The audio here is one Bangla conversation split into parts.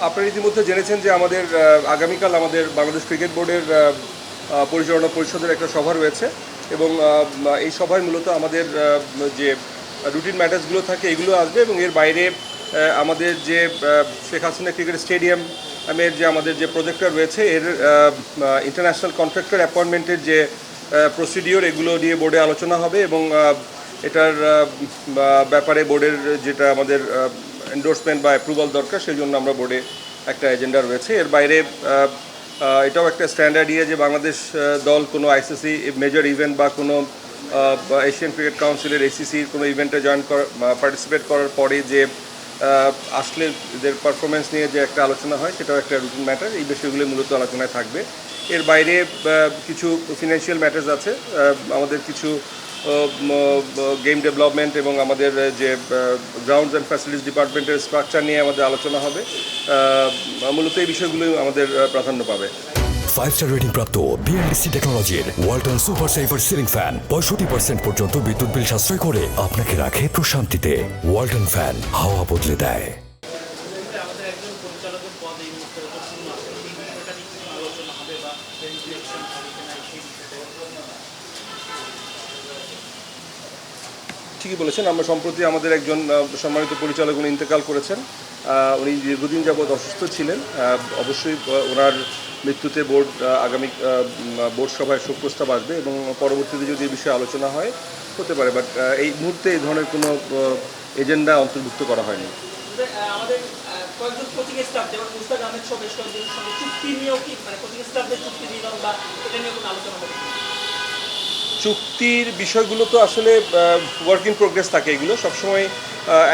আপনারা ইতিমধ্যে জেনেছেন যে আমাদের আগামীকাল আমাদের বাংলাদেশ ক্রিকেট বোর্ডের পরিচালনা পরিষদের একটা সভা রয়েছে এবং এই সভায় মূলত আমাদের যে রুটিন ম্যাটার্সগুলো থাকে এগুলো আসবে এবং এর বাইরে আমাদের যে শেখ হাসিনা ক্রিকেট স্টেডিয়াম এর যে আমাদের যে প্রজেক্টর রয়েছে এর ইন্টারন্যাশনাল কন্ট্রাক্টর অ্যাপয়েন্টমেন্টের যে প্রসিডিওর এগুলো নিয়ে বোর্ডে আলোচনা হবে এবং এটার ব্যাপারে বোর্ডের যেটা আমাদের এন্ডোর্সমেন্ট বা অ্যাপ্রুভাল দরকার সেই জন্য আমরা বোর্ডে একটা এজেন্ডা রয়েছে। এর বাইরে এটাও একটা স্ট্যান্ডার্ড ইয়ে যে বাংলাদেশ দল কোনো আইসিসি মেজর ইভেন্ট বা কোনো এশিয়ান ক্রিকেট কাউন্সিলের এসিসির কোনো ইভেন্টে জয়েন করা পার্টিসিপেট করার পরে যে আসলে এদের পারফরমেন্স নিয়ে যে একটা আলোচনা হয়, সেটাও একটা রুটিন ম্যাটার এই বিষয়গুলো মূলত আলোচনায় থাকবে। এর বাইরে কিছু ফিনান্সিয়াল ম্যাটার্স আছে। আমাদের কিছু গেম ডেভেলপমেন্ট এবং আমাদের যে গ্রাউন্ডস অ্যান্ড ফ্যাসিলিটিস ডিপার্টমেন্টের স্ট্রাকচার নিয়ে আমাদের আলোচনা হবে। মূলত এই বিষয়গুলো আমাদের প্রাধান্য পাবে। ফাইভ স্টার রেটিং প্রাপ্ত বিএনডিসি টেকনোলজির Walton super saver ceiling fan পঁয়ষট্টি পার্সেন্ট পর্যন্ত বিদ্যুৎ বিল সাশ্রয় করে আপনাকে রাখে প্রশান্তিতে। ওয়ালটন ফ্যান হাওয়া বদলে দেয় আমাদের একজন পরিচালকের পদ এই মুহূর্তে যত শূন্য আছে এই বিষয়টা নিয়ে কিছু আলোচনা হবে বা ইলেকশন হবে কিনা সেই বিষয়টা ঠিকই বলেছেন, আমরা সম্প্রতি আমাদের একজন সম্মানিত পরিচালক উনি ইন্তেকাল করেছেন। উনি দীর্ঘদিন যাবৎ অসুস্থ ছিলেন। অবশ্যই ওনার মৃত্যুতে বোর্ড আগামী বোর্ড সভায় শোক প্রস্তাব আসবে এবং পরবর্তীতে যদি এই বিষয়ে আলোচনা হয়, হতে পারে। বাট এই মুহূর্তে এই ধরনের কোনো এজেন্ডা অন্তর্ভুক্ত করা হয়নি। আমাদের কয়েকজন? চুক্তির বিষয়গুলো তো আসলে ওয়ার্ক ইন প্রোগ্রেস থাকে এগুলো। সবসময়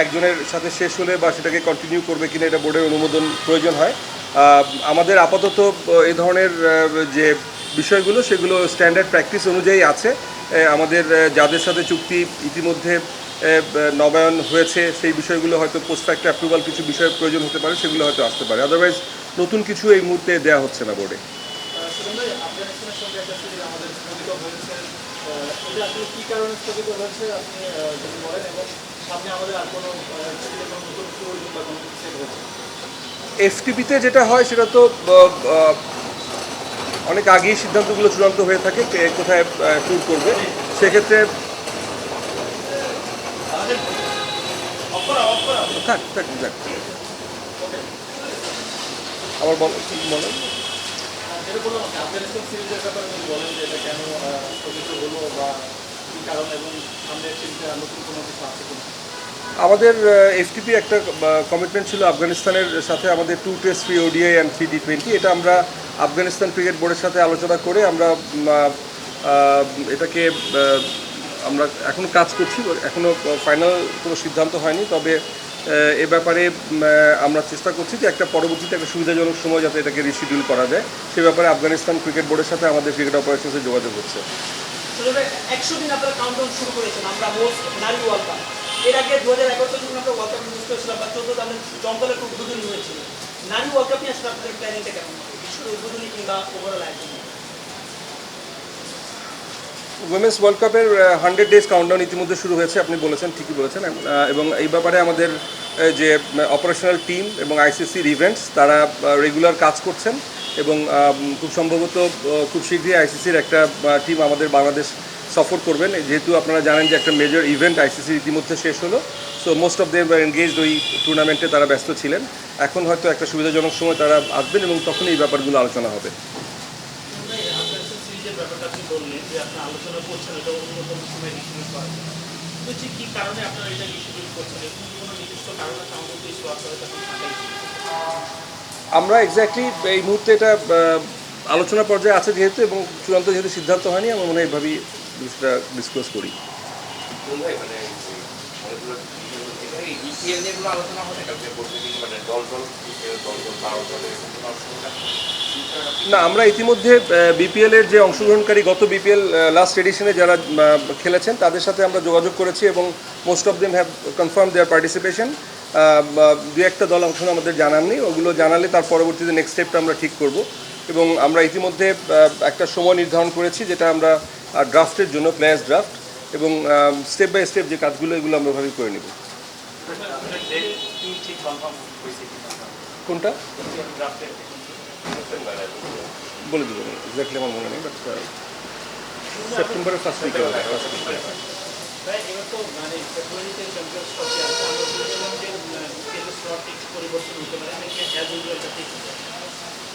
একজনের সাথে শেষ হলে বা সেটাকে কন্টিনিউ করবে কিনা এটা বোর্ডের অনুমোদন প্রয়োজন হয়। আমাদের আপাতত এ ধরনের যে বিষয়গুলো, সেগুলো স্ট্যান্ডার্ড প্র্যাকটিস অনুযায়ী আছে। আমাদের যাদের সাথে চুক্তি ইতিমধ্যে নবায়ন হয়েছে, সেই বিষয়গুলো হয়তো পোস্ট ফ্যাক্টর অ্যাপ্রুভাল কিছু বিষয়ের প্রয়োজন হতে পারে, সেগুলো হয়তো আসতে পারে। আদারওয়াইজ নতুন কিছু এই মুহূর্তে দেওয়া হচ্ছে না বোর্ডে কী কারণে এফটিপিতে যেটা হয়, সেটা তো অনেক আগেই সিদ্ধান্তগুলো চূড়ান্ত হয়ে থাকে কে কোথায় ট্যুর করবে। সেক্ষেত্রে থাক থাক, যাক। আবার বল, বলেন। আমাদের এফটিপি একটা কমিটমেন্ট ছিল আফগানিস্তানের সাথে আমাদের two test three ODI and three T twenty এটা আমরা আফগানিস্তান ক্রিকেট বোর্ডের সাথে আলোচনা করে আমরা এটাকে আমরা এখনও কাজ করছি এখনও ফাইনাল কোনো সিদ্ধান্ত হয়নি, তবে এ ব্যাপারে আমরা চেষ্টা করছি যে একটা পরবর্তীতে একটা সুবিধাজনক সময় যাতে এটাকে রিশিডিউল করা যায়। সে ব্যাপারে আফগানিস্তান ক্রিকেট বোর্ডের সাথে আমাদের ক্রিকেট অপারেশনসে যোগাযোগ হচ্ছে। নারী ওয়ার্ল্ড কাপ নিয়ে আসলে আপনাদের প্ল্যানিংটা কেমন উদ্বোধনী কিংবা ওভারঅল আয়োজন উইমেন্স ওয়ার্ল্ড কাপের হান্ড্রেড ডেজ কাউন্টডাউন ইতিমধ্যে শুরু হয়েছে, আপনি বলেছেন, ঠিকই বলেছেন। এবং এই ব্যাপারে আমাদের যে অপারেশনাল টিম এবং আইসিসির ইভেন্টস তারা রেগুলার কাজ করছেন এবং খুব সম্ভবত খুব শীঘ্রই আইসিসির একটা টিম আমাদের বাংলাদেশ সফর করবেন। যেহেতু আপনারা জানেন যে একটা মেজর ইভেন্ট আইসিসির ইতিমধ্যে শেষ হলো so most of them engaged ওই টুর্নামেন্টে তারা ব্যস্ত ছিলেন। এখন হয়তো একটা সুবিধাজনক সময় তারা আসবেন এবং তখন এই ব্যাপারগুলো আলোচনা হবে। ব্যাপারটা আপনি বললেন যে আপনি আলোচনা করছেন এটা অন্যতম সময় করা তো কী কারণে আপনারা এটা করছেন? এরকম কোনো নির্দিষ্ট কারণ আছে এই আমরা এক্স্যাক্টলি এই মুহূর্তে এটা আলোচনা পর্যায়ে আছে যেহেতু এবং চূড়ান্ত যেহেতু সিদ্ধান্ত হয়নি আমরা মনে হয় এভাবেই জিনিসটা ডিসক্লোজ করি। মানে না, আমরা ইতিমধ্যে বিপিএল এর যে অংশগ্রহণকারী গত বিপিএল লাস্ট এডিশনে যারা খেলেছেন, তাদের সাথে আমরা যোগাযোগ করেছি এবং most of them have confirm their participation দু একটা দল অংশ আমাদের জানাননি, ওগুলো জানালে তার পরবর্তীতে নেক্সট স্টেপটা আমরা ঠিক করব। এবং আমরা ইতিমধ্যে একটা সময় নির্ধারণ করেছি, যেটা আমরা ড্রাফটের জন্য প্লেয়ার্স ড্রাফট এবং স্টেপ বাই স্টেপ যে কাজগুলো, এগুলো আমরা ওভাবেই করে নেব। কোনটা? বলে দেবো এক্স্যাক্টলি আমার মনে নেই বাট সেপ্টেম্বরের ফার্স্ট উইকে পরিবর্তন হতে পারে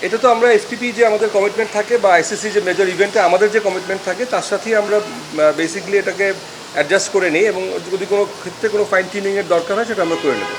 এটা তো আমরা এসপিপি যে আমাদের কমিটমেন্ট থাকে বা আইসিসি যে মেজর ইভেন্টে আমাদের যে কমিটমেন্ট থাকে, তার সাথেই আমরা বেসিকলি এটাকে অ্যাডজাস্ট করে নিই এবং যদি কোনো ক্ষেত্রে কোনো ফাইন টিউনিংয়ের দরকার হয়, সেটা আমরা করে নেব।